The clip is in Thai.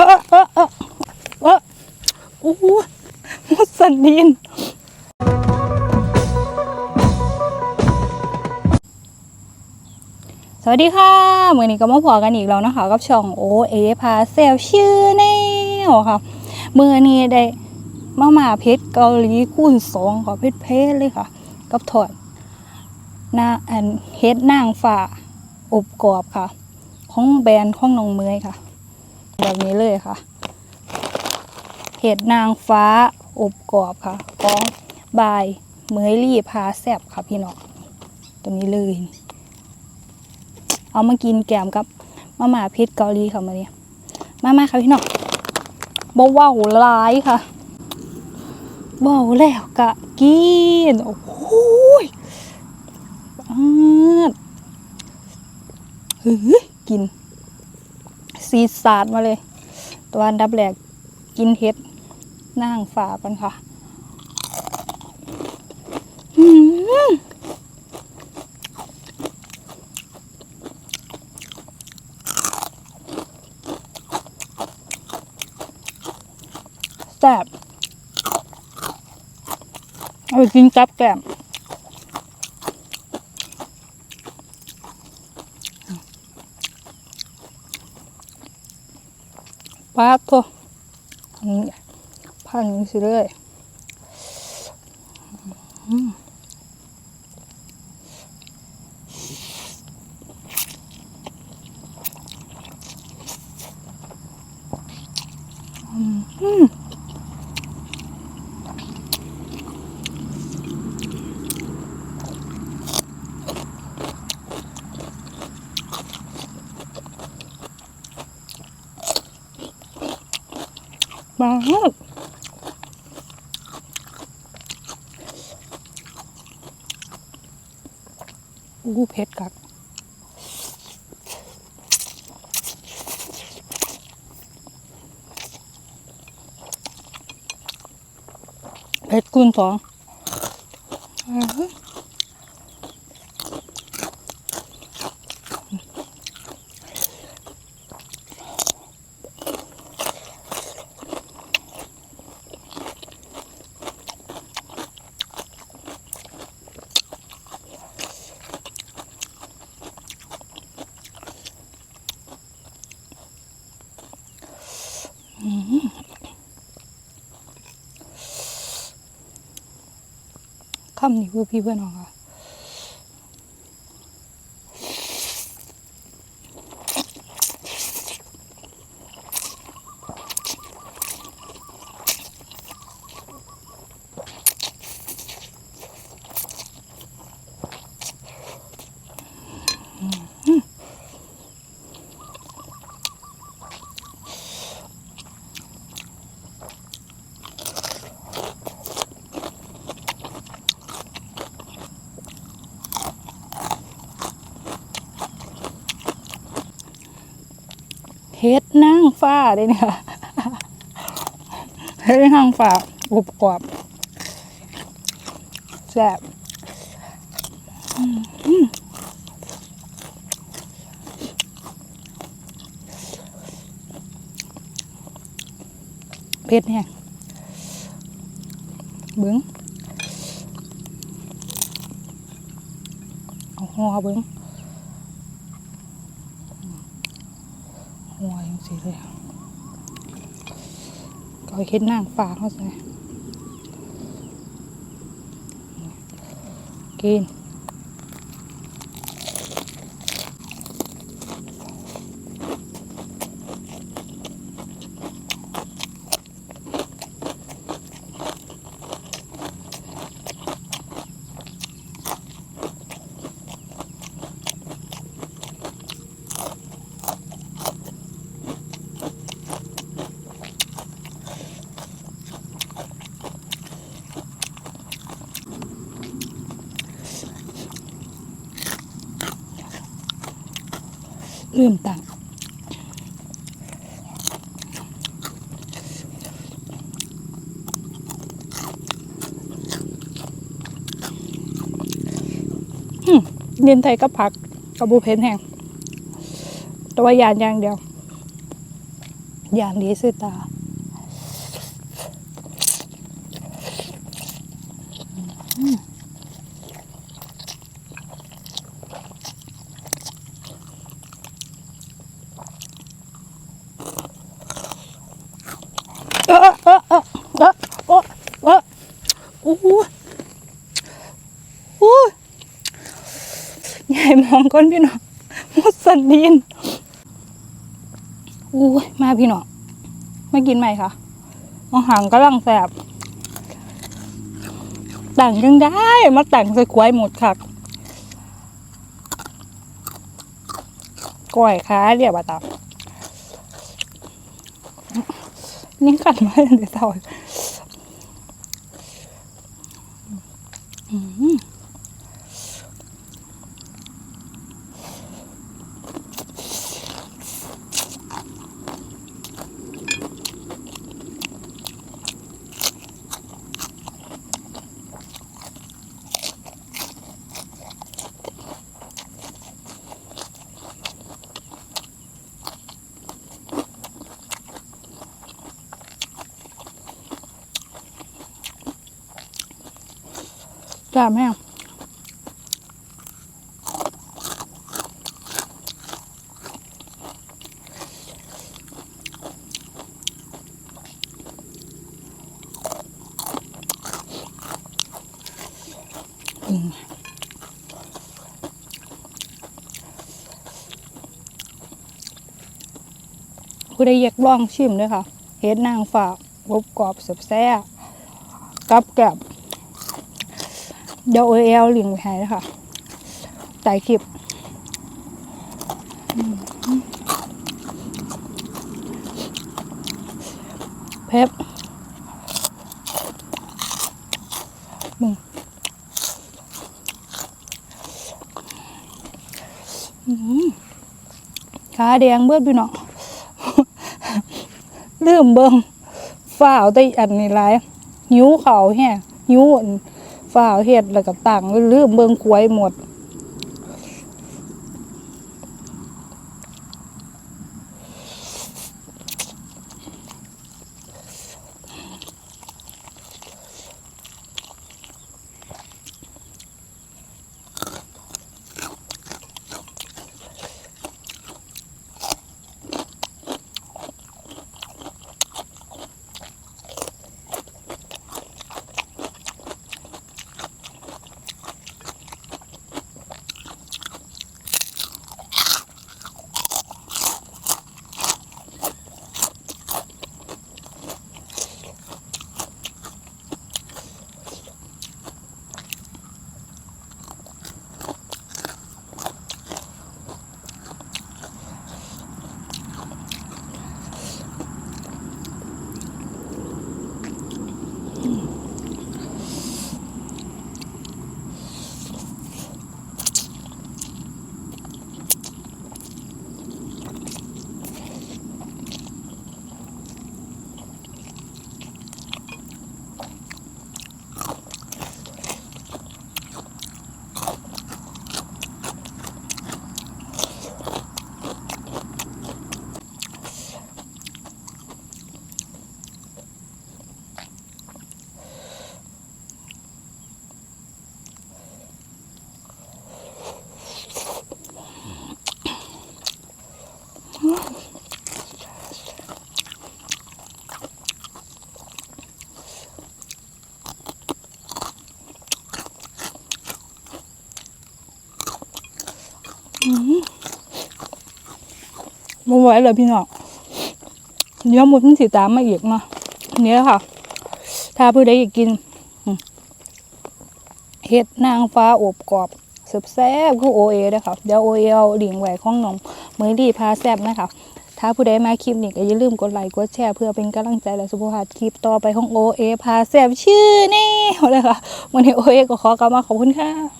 เอออู้มุสลินสวัสดีค่ะเมื่อนี้ก็มาพอกันอีกแล้วนะคะ กับช่องโอเอพาเซลชื่อแนวค่ะเมื่อนี้ได้มามาเพชรเกาหลีคูณสองค่ะเพชรเพชรเลยค่ะ กับถอดหน้าอันเฮ็ดนางฝ่าอบกรอบค่ะ ของแบรนด์ของน้องเมยค่ะ แบบนี้เลยค่ะ เห็ดนางฟ้าอบกรอบค่ะของบายเมยลี่พาแซบค่ะพี่น้องตัวนี้เลย เอามากินแกมกับมาม่าพิษเกาหลีค่ะมาเนี่ยมามาค่ะพี่น้องบ่เว้าวร้ายค่ะเว้าวแล้วกะกินโอ้โหยปาดเฮ้ยกิน ซีสาดมาเลย ตัวอันดับแรกกินเห็ดนางฟ้ากันค่ะแซ่บเอาไปกินกับแกล้ม ปาดโทอืมพันสิเลยอืม มากอู้เผ็ดกักเผ็ดคูณสองอื้อหือ คำนี้เพื่อพี่เพื่อนน้องค่ะ เฮ็ดนางฟ้าเด้เนี่ยเฮ็ดนางฟ้าอุบกรอบแซ่บเผ็ดแฮงเบิ้งเอาหัวเบิ้งหัวยังสีเลย ก็เห็ดนางฟ้าเขาใส่กิน ลืมตังเรียนไทยก็ผักกับบูเพนแห้งแต่ว่ายานอย่างเดียวอย่างดีสุดตา เออเออเออเออเออเออโอ้โหโอ้ยให ญ่อนพี่น้องมุดสันดินอู้ยมาพี่น้องไม่กินไหมคะอาหารกำลังแสบแต่งยังได้ มาแต่งใส่ควยหมดค่ะก้อยขาเรียบอะตานี่กัดมาเดี๋ยวต่าอืม จ้าแม่อืมผู้ได้อยากลองชิมด้วยค่ะเฮ็ดนางฝากกรบกรอบแซ่บแซ่บกับแกบ เดี๋ยวเอลลิงไว้ให้นะคะใต้คลิปเพบมึงขาแดงเบิดพี่น้องลืมเบิงฝ้าวแต่อันนี้ไรหิวเขาแฮะหิวอัน ฝ้าเฮ็ดแล้วก็ตั้งลืมเบิ่งควยหมด บ่ไหวเลยพี่น้องเดี๋ยวหมดมันสิตามมาอีกเนาะนี่แหละค่ะ ถ้าผู้ใดอยากกินเฮ็ดนางฟ้าอบกรอบแซ่บคือโอเอเด้อค่ะเดี๋ยวโอเอเอาลิงก์ไว้ของน้องมือดีพาแซ่บนะคะถ้าผู้ใดมาคลิปนี้ก็อย่าลืมกดไลค์กดแชร์เพื่อเป็นกำลังใจและสุขภาพคลิปต่อไปของโอเอพาแซ่บชื่อนี่เลยค่ะวันนี้โอเอก็ขอกลับมาขอบคุณค่ะ